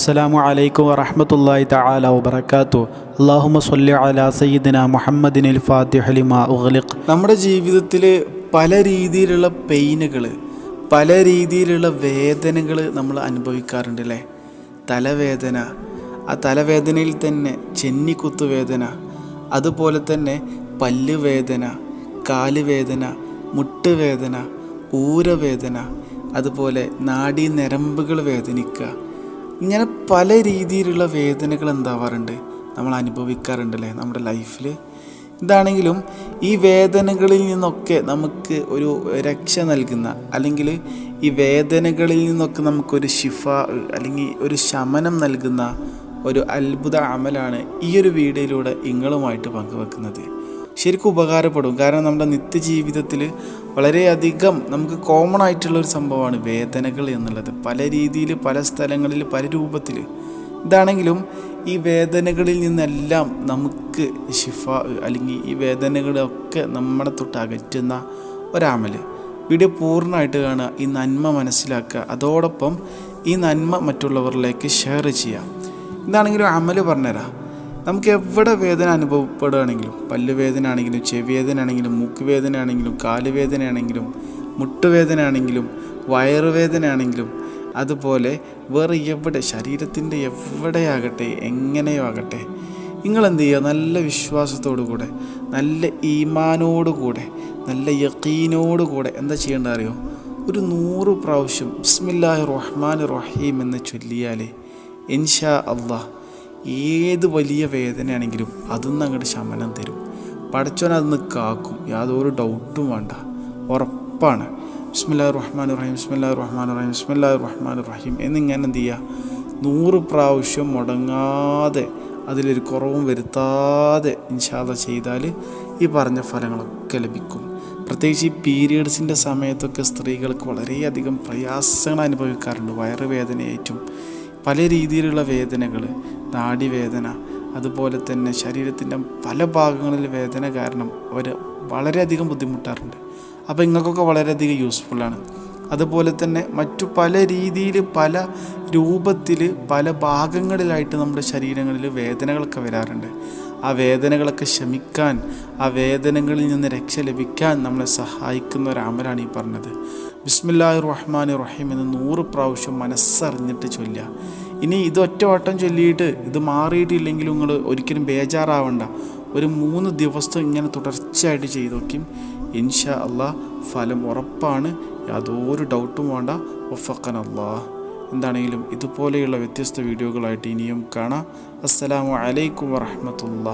അസ്സലാമു അലൈക്കും വറഹ്മത്തുള്ളാഹി തആല വബറകാതുഹു. അല്ലാഹുമ്മ സ്വല്ലി അലാ സയ്യിദിന മുഹമ്മദിനിൽ ലിമാ ഉഗ്ലിഖ്. നമ്മുടെ ജീവിതത്തിൽ പല രീതിയിലുള്ള പെയിനുകൾ പല രീതിയിലുള്ള വേദനകൾ നമ്മൾ അനുഭവിക്കാറുണ്ട് അല്ലേ? തലവേദന ആ തലവേദനയിൽ തന്നെ ചെന്നിക്കുത്തു വേദന അതുപോലെ തന്നെ പല്ല് വേദന കാൽ വേദന മുട്ടുവേദന ഊരവേദന അതുപോലെ നാഡീ നരമ്പുകൾ വേദനിക്കുക ഇങ്ങനെ പല രീതിയിലുള്ള വേദനകൾ എന്താവാറുണ്ട്? നമ്മൾ അനുഭവിക്കാറുണ്ടല്ലേ നമ്മുടെ ലൈഫിൽ? ഇതാണെങ്കിലും ഈ വേദനകളിൽ നിന്നൊക്കെ നമുക്ക് ഒരു രക്ഷ നൽകുന്ന അല്ലെങ്കിൽ ഈ വേദനകളിൽ നിന്നൊക്കെ നമുക്കൊരു ശിഫ അല്ലെങ്കിൽ ഒരു ശമനം നൽകുന്ന ഒരു അത്ഭുത അമലാണ് ഈ ഒരു വീഡിയോയിലൂടെ നിങ്ങളുമായിട്ട് പങ്കുവെക്കുന്നത്. ശരിക്കും ഉപകാരപ്പെടും. കാരണം നമ്മുടെ നിത്യജീവിതത്തിൽ വളരെയധികം നമുക്ക് കോമൺ ആയിട്ടുള്ള ഒരു സംഭവമാണ് വേദനകൾ എന്നുള്ളത്. പല രീതിയിൽ പല സ്ഥലങ്ങളിൽ പല രൂപത്തിൽ ഇതാണെങ്കിലും ഈ വേദനകളിൽ നിന്നെല്ലാം നമുക്ക് ഷിഫ അല്ലെങ്കിൽ ഈ വേദനകളൊക്കെ നമ്മളെ തൊട്ട് അകറ്റുന്ന ഒരാമൽ വീഡിയോ പൂർണമായിട്ട് കാണുക ഈ നന്മ മനസ്സിലാക്കുക. അതോടൊപ്പം ഈ നന്മ മറ്റുള്ളവരിലേക്ക് ഷെയർ ചെയ്യാം ഇതാണെങ്കിലും അമൽ പറഞ്ഞുതരാം. നമുക്ക് എവിടെ വേദന അനുഭവപ്പെടുകയാണെങ്കിലും പല്ലുവേദന ആണെങ്കിലും ചെവിവേദന ആണെങ്കിലും മൂക്ക് വേദന ആണെങ്കിലും കാലുവേദനയാണെങ്കിലും മുട്ടുവേദന ആണെങ്കിലും വയറുവേദന ആണെങ്കിലും അതുപോലെ വേറെ എവിടെ ശരീരത്തിന്റെ എവിടെയാകട്ടെ എങ്ങനെയോ ആകട്ടെ നിങ്ങൾ എന്ത് ചെയ്യുക? നല്ല വിശ്വാസത്തോടു കൂടെ നല്ല ഈമാനോടു കൂടെ നല്ല യക്കീനോടു കൂടെ എന്താ ചെയ്യേണ്ടത് അറിയോ? ഒരു നൂറ് പ്രാവശ്യം ബിസ്മില്ലാഹി റഹ്മാൻ റഹീം എന്ന് ചൊല്ലിയാലേ ഇൻഷാ അള്ളാഹ് ഏത് വലിയ വേദനയാണെങ്കിലും അതൊന്നും അങ്ങോട്ട് ശമനം തരും. പഠിച്ചവൻ അതൊന്ന് കാക്കും. യാതൊരു ഡൗട്ടും വേണ്ട. ഉറപ്പാണ്. ബിസ്മില്ലാ റഹ്മാൻ റഹീം ബിസ്മില്ലാ റഹ്മാൻ റഹീം ബിസ്മില്ലാ റഹ്മാൻ റഹീം എന്നിങ്ങനെ എന്ത് ചെയ്യുക നൂറ് പ്രാവശ്യം മുടങ്ങാതെ അതിലൊരു കുറവും വരുത്താതെ ഇൻഷാല്ല ചെയ്താൽ ഈ പറഞ്ഞ ഫലങ്ങളൊക്കെ ലഭിക്കും. പ്രത്യേകിച്ച് ഈ പീരിയഡ്സിന്റെ സമയത്തൊക്കെ സ്ത്രീകൾക്ക് വളരെയധികം പ്രയാസങ്ങൾ അനുഭവിക്കാറുണ്ട്. വയറുവേദനയായിട്ടും പല രീതിയിലുള്ള വേദനകൾ നാഡിവേദന അതുപോലെ തന്നെ ശരീരത്തിന്റെ പല ഭാഗങ്ങളിൽ വേദന കാരണം അവർ വളരെയധികം ബുദ്ധിമുട്ടാറുണ്ട്. അപ്പോൾ ഇങ്ങൾക്കൊക്കെ വളരെയധികം യൂസ്ഫുള്ളാണ് അതുപോലെ തന്നെ മറ്റു പല രീതിയിൽ പല രൂപത്തിൽ പല ഭാഗങ്ങളിലായിട്ട് നമ്മുടെ ശരീരങ്ങളിൽ വേദനകളൊക്കെ വരാറുണ്ട്. ആ വേദനകളൊക്കെ ശമിക്കാൻ ആ വേദനകളിൽ നിന്ന് രക്ഷ ലഭിക്കാൻ നമ്മളെ സഹായിക്കുന്ന ഒരു അമലാണ് ഈ പറഞ്ഞത്. ബിസ്മില്ലാഹി റഹ്മാൻ റഹീം എന്ന് നൂറ് പ്രാവശ്യം മനസ്സറിഞ്ഞിട്ട് ചൊല്ലുക. ഇനി ഇത് ഒറ്റ വട്ടം ചൊല്ലിയിട്ട് ഇത് മാറിയിട്ടില്ലെങ്കിൽ നിങ്ങൾ ഒരിക്കലും ബേജാറാവണ്ട. ഒരു മൂന്ന് ദിവസം ഇങ്ങനെ തുടർച്ചയായിട്ട് ചെയ്തു നോക്കും ഇൻഷാ അള്ളാഹ് ഫലം ഉറപ്പാണ്. യാതൊരു ഡൗട്ടും വേണ്ട. ഒഫക്കൻ അള്ളാഹ് എന്താണെങ്കിലും ഇതുപോലെയുള്ള വ്യത്യസ്ത വീഡിയോകളായിട്ട് ഇനിയും കാണാം. അസ്സലാമു അലൈക്കും വറഹമത്തുള്ള